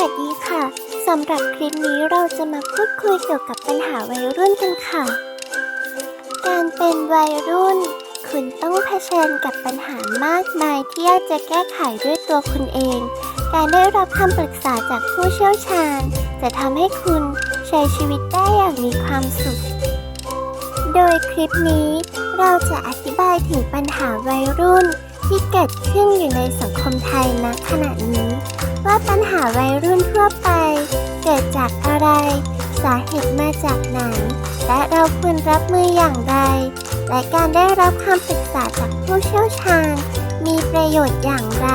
วัสดีค่ะ สำหรับคลิปนี้เราจะมาพูดคุยเกี่ยวกับปัญหาวัยรุ่นกันค่ะ การเป็นวัยรุ่น คุณต้องเผชิญกับปัญหามากมายที่ยากจะแก้ไขด้วยตัวคุณเอง การได้รับคำปรึกษาจากผู้เชี่ยวชาญ จะทำให้คุณใช้ชีวิตได้อย่างมีความสุข โดยคลิปนี้เราจะอธิบายถึงปัญหาวัยรุ่นที่เกิดขึ้นอยู่ในสังคมไทยณขณะนี้ ว่าปัญหาวัยรุ่นทั่วไป เกิดจากอะไร สาเหตุมาจากไหน และเราควรรับมืออย่างไร และการได้รับคำปรึกษาจากผู้เชี่ยวชาญ มีประโยชน์อย่างไร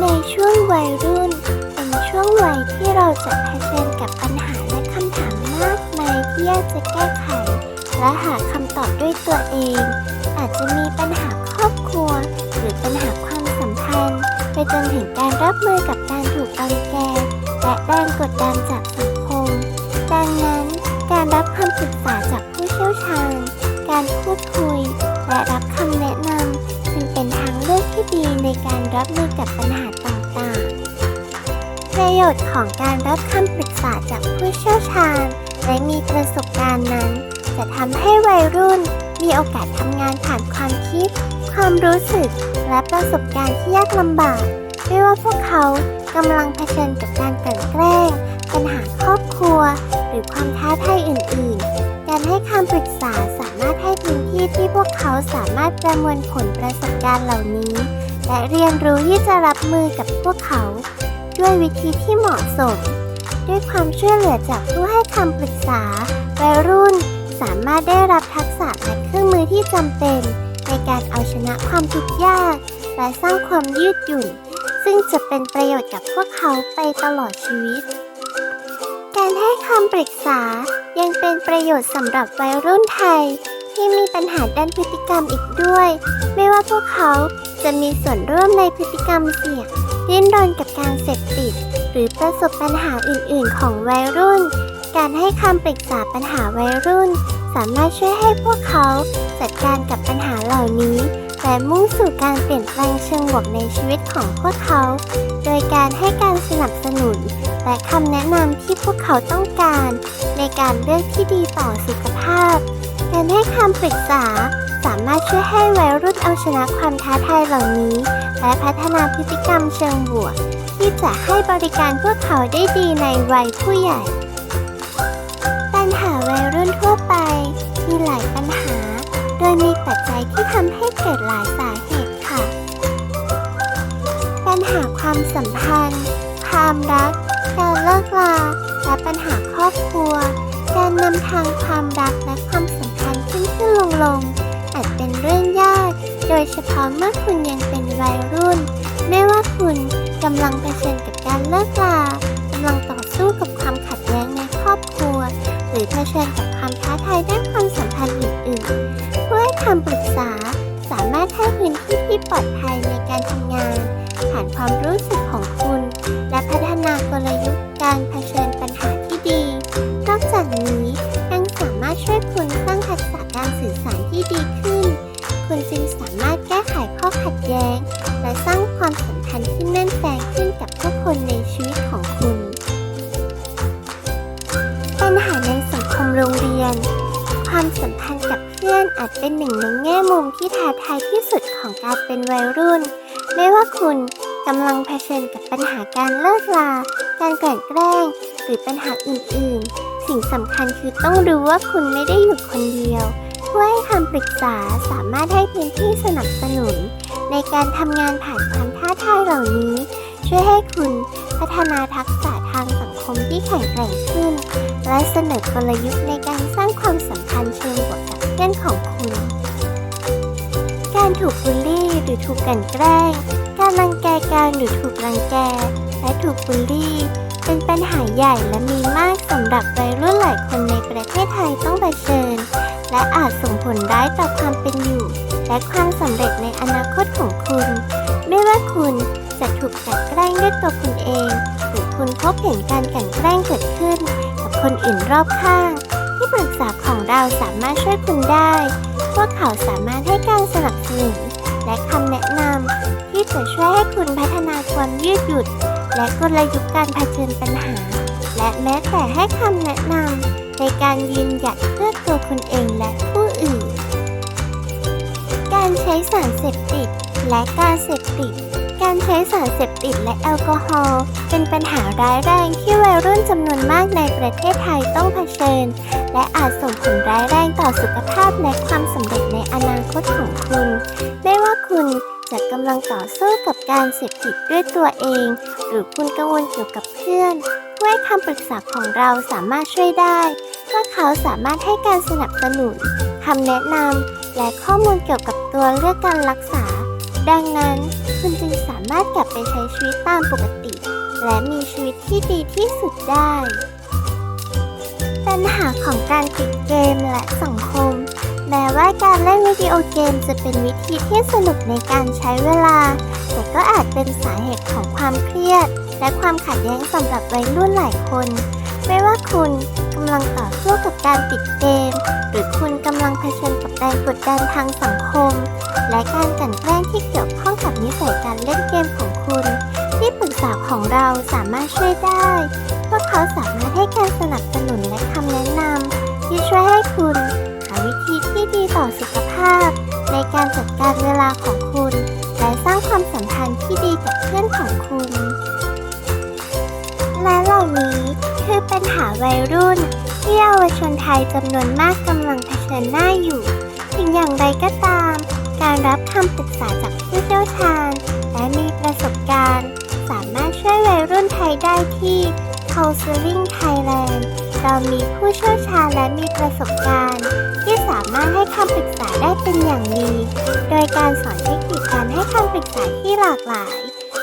ในช่วงวัยรุ่น เป็นช่วงวัยที่เราจะเผชิญกับปัญหาและคำถามมากมายที่ยากจะแก้ไข และหาคำตอบด้วยตัวเอง อาจจะมีปัญหา ไปจนถึงการรับมือกับการถูกรังแกและแรงกดดันจากสังคม ดังนั้นการรับคำปรึกษาจากผู้เชี่ยวชาญ การพูดคุย และรับคำแนะนำจึงเป็นทางเลือกที่ดีในการรับมือกับปัญหาต่างๆ ประโยชน์ของการรับคำปรึกษาจากผู้เชี่ยวชาญ และมีประสบการณ์นั้น จะทำให้วัยรุ่นมีโอกาสทำงานผ่านความคิด ความรู้สึก และประสบการณ์ที่ยากลำบาก ไม่ว่าพวกเขากำลังเผชิญกับการกลั่นแกล้ง ปัญหาครอบครัว หรือความท้าทายอื่น ๆ การให้คำปรึกษาสามารถให้พื้นที่ที่พวกเขาสามารถประมวลผลประสบการณ์เหล่านี้ และเรียนรู้ที่จะรับมือกับพวกเขา ด้วยวิธีที่เหมาะสม ด้วยความช่วยเหลือจากผู้ให้คำปรึกษาวัยรุ่นสามารถได้รับทักษะและเครื่องมือที่จำเป็น ในการเอาชนะความทุกข์ยาก และสร้างความยืดหยุ่น ซึ่งจะเป็นประโยชน์กับพวกเขาไปตลอดชีวิต การให้คำปรึกษายังเป็นประโยชน์สำหรับวัยรุ่นไทย ที่มีปัญหาด้านพฤติกรรมอีกด้วย ไม่ว่าพวกเขาจะมีส่วนร่วมในพฤติกรรมเสี่ยงดิ้นรนกับการเสพติด หรือประสบปัญหาอื่น ๆ ของวัยรุ่น การให้คำปรึกษาปัญหาวัยรุ่น สามารถช่วยให้พวกเขาจัดการกับปัญหาเหล่านี้ และมุ่งสู่การเปลี่ยนแปลงเชิงบวกในชีวิตของพวกเขา โดยการให้การสนับสนุน และคำแนะนำที่พวกเขาต้องการ ในการเลือกที่ดีต่อสุขภาพ การให้คำปรึกษาสามารถช่วยให้วัยรุ่นเอาชนะความท้าทายเหล่านี้ และพัฒนาพฤติกรรมเชิงบวก ที่จะให้บริการพวกเขาได้ดีในวัยผู้ใหญ่ ทำให้เกิดหลายสาเหตุค่ะ ปัญหาความสัมพันธ์ ความรัก การเลิกลา และปัญหาครอบครัว การนำทางความรักและความสัมพันธ์ขึ้นขึ้นลงลงอาจเป็นเรื่องยาก โดยเฉพาะเมื่อคุณยังเป็นวัยรุ่น ไม่ว่าคุณกำลังเผชิญกับการเลิกลากำลังต่อสู้กับความขัดแย้งในครอบครัว หรือเผชิญกับความท้าทายด้านความสัมพันธ์อื่นๆผู้ให้คำปรึกษาามารถให้พื้นที่ที่ปลอดภัยในการทำงาน ผ่านความรู้สึกของคุณ และพัฒนากลยุทธ์การเผชิญปัญหาที่ดี นอกจากนี้ยังสามารถช่วยคุณสร้างทักษะการสื่อสารที่ดีขึ้น คุณจึงสามารถแก้ไขข้อขัดแย้ง และสร้างความสัมพันธ์ที่แน่นแฟงขึ้นกับผู้คนในชีวิตของคุณ ปัญหาในสังคมโรงเรียน ความสัมพันธ์กับเพื่อนอาจเป็นหนึ่งในแง่มุมที่ท้าทายที่สุดของการเป็นวัยรุ่น ไม่ว่าคุณกำลังเผชิญกับปัญหาการเลิกลา การกลั่นแกล้ง หรือปัญหาอื่นๆ สิ่งสำคัญคือต้องรู้ว่าคุณไม่ได้อยู่คนเดียวผู้ให้คำปรึกษาสามารถให้พื้นที่สนับสนุน ในการทำงานผ่านความท้าทายเหล่านี้ ช่วยให้คุณพัฒนาทักษะทางสังคมที่แข็งแกร่งขึ้น และเสนอกลยุทธ์ในการสร้างความสัมพันธ์เชิงบวกกับเพื่อนของคุณ การถูกบูลลี่หรือถูกกันแกล้ง การรังแกกันหรือถูกรังแก และถูกบูลลี่ เป็นปัญหาใหญ่และมีมากสำหรับวัยรุ่นหลายคนในประเทศไทยต้องเผชิญ และอาจส่งผลร้ายต่อความเป็นอยู่ และความสำเร็จในอนาคตของคุณ ไม่ว่าคุณ จะถูกกลั่นแกล้งด้วยตัวคุณเอง หรือคุณพบเห็นการกลั่นแกล้งเกิดขึ้น กับคนอื่นรอบข้าง ที่ปรึกษาของเราสามารถช่วยคุณได้พวกเขาสามารถให้การสนับสนุนและคำแนะนำที่จะช่วยให้คุณพัฒนาความยืดหยุ่นและกลยุทธ์การเผชิญปัญหา และแม้แต่ให้คำแนะนำในการยืนหยัดเพื่อตัวคุณเองและผู้อื่น การใช้สารเสพติดและการเสพติด การใช้สารเสพติดและแอลกอฮอล์เป็นปัญหาร้ายแรงที่วัยรุ่นจำนวนมากในประเทศไทยต้องเผชิญ และอาจส่งผลร้ายแรงต่อสุขภาพและความสำเร็จในอนาคตของคุณ ไม่ว่าคุณจะกำลังต่อสู้กับการเสพติดด้วยตัวเอง หรือคุณกังวลเกี่ยวกับเพื่อนผู้ให้คำปรึกษาของเราสามารถช่วยได้เพราะเขาสามารถให้การสนับสนุนคำแนะนำและข้อมูลเกี่ยวกับตัวเลือกการรักษา ดังนั้นคุณจึงสามารถกลับไปใช้ชีวิตตามปกติ และมีชีวิตที่ดีที่สุดได้ ปัญหาของการติดเกมและสังคม แม้ว่าการเล่นวิดีโอเกมจะเป็นวิธีที่สนุกในการใช้เวลา แต่ก็อาจเป็นสาเหตุของความเครียด และความขัดแย้งสำหรับวัยรุ่นหลายคน ไม่ว่าคุณ กำลังต่อสู้กับการติดเกม หรือคุณกำลังเผชิญกับแรงกดดันทางสังคม และการกลั่นแกล้งที่เกี่ยวข้องกับนิสัยการเล่นเกมของคุณ ที่ปรึกษาของเราสามารถช่วยได้พวกเขาสามารถให้การสนับสนุนและคำแนะนำที่ช่วยให้คุณหาวิธีที่ดีต่อสุขภาพ ในการจัดการเวลาของคุณ และสร้างความสัมพันธ์ที่ดีกับเพื่อนของคุณและเหล่านี้ ปัญหาวัยรุ่นที่เยาวชนไทยจำนวนมากกำลังเผชิญหน้าอยู่ ถึงอย่างไรก็ตาม การรับคำปรึกษาจากผู้เชี่ยวชาญ และมีประสบการณ์ สามารถช่วยวัยรุ่นไทยได้ที่ Counseling Thailand เรามีผู้เชี่ยวชาญและมีประสบการณ์ ที่สามารถให้คำปรึกษาได้เป็นอย่างดี โดยการสอนเทคนิคการให้คำปรึกษาที่หลากหลาย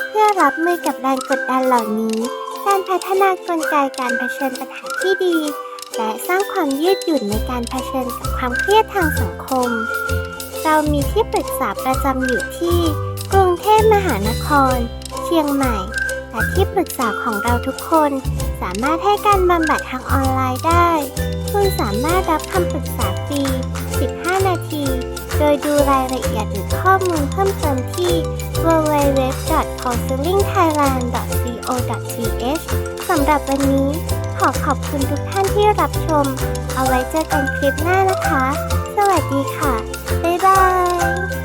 เพื่อรับมือกับแรงกดดันเหล่านี้ การพัฒนากลไกการเผชิญปัญหาที่ดี และสร้างความยืดหยุ่นในการเผชิญกับความเครียดทางสังคม เรามีที่ปรึกษาประจำอยู่ที่ กรุงเทพมหานคร เชียงใหม่และที่ปรึกษาของเราทุกคน สามารถให้การบำบัดทางออนไลน์ได้ คุณสามารถรับคำปรึกษาฟรี 15 นาที โดยดูรายละเอียดหรือข้อมูลเพิ่มเติมที่ www www.counselingthailand.co.th สำหรับวันนี้ ขอขอบคุณทุกท่านที่รับชม เอาไว้เจอกันคลิปหน้านะคะ สวัสดีค่ะ บ๊ายบาย